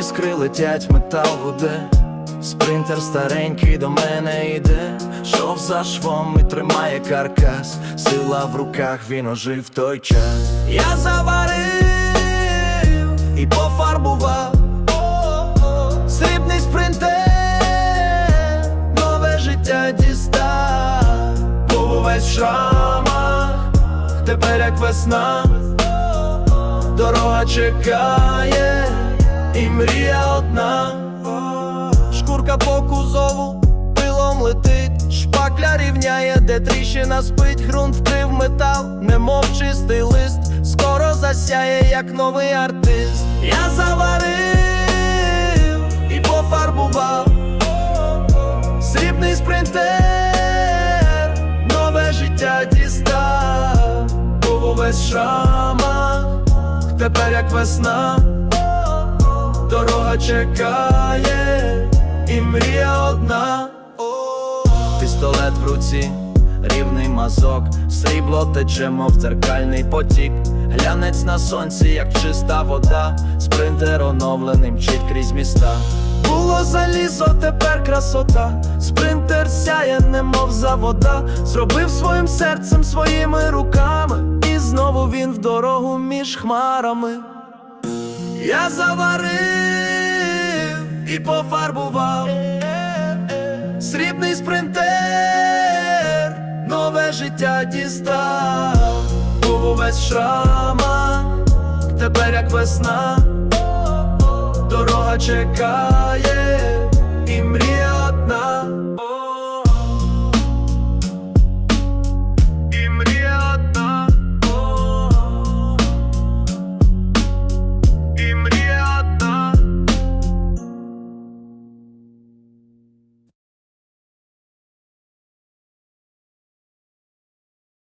іскри летять, метал гуде, спринтер старенький до мене йде, шов за швом і тримає каркас, сила в руках, він ожив той час. Я заварив і пофарбував. Срібний спринтер, нове життя дістав, був увесь в шрамах, тепер як весна, дорога чекає, і мрія одна, шкурка по кузову, пилом летить, шпакля рівняє, де тріщина спить, ґрунт вкрив метал, немов чистий лист, скоро засяє, як новий артист. Я заварив і пофарбував. Срібний спринтер, нове життя дістав, був увесь в тепер як весна, дорога чекає, і мрія одна. Пістолет в руці, рівний мазок, срібло тече, мов дзеркальний потік. Глянець на сонці, як чиста вода, спринтер оновлений мчить крізь міста. Було залізо, тепер красота, спринтер сяє, немов завода, зробив своїм серцем, своїми руками, і знову він в дорогу між хмарами. Я заварив і пофарбував. Срібний спринтер, нове життя дістав, був увесь шрама, тепер як весна, дорога чекає,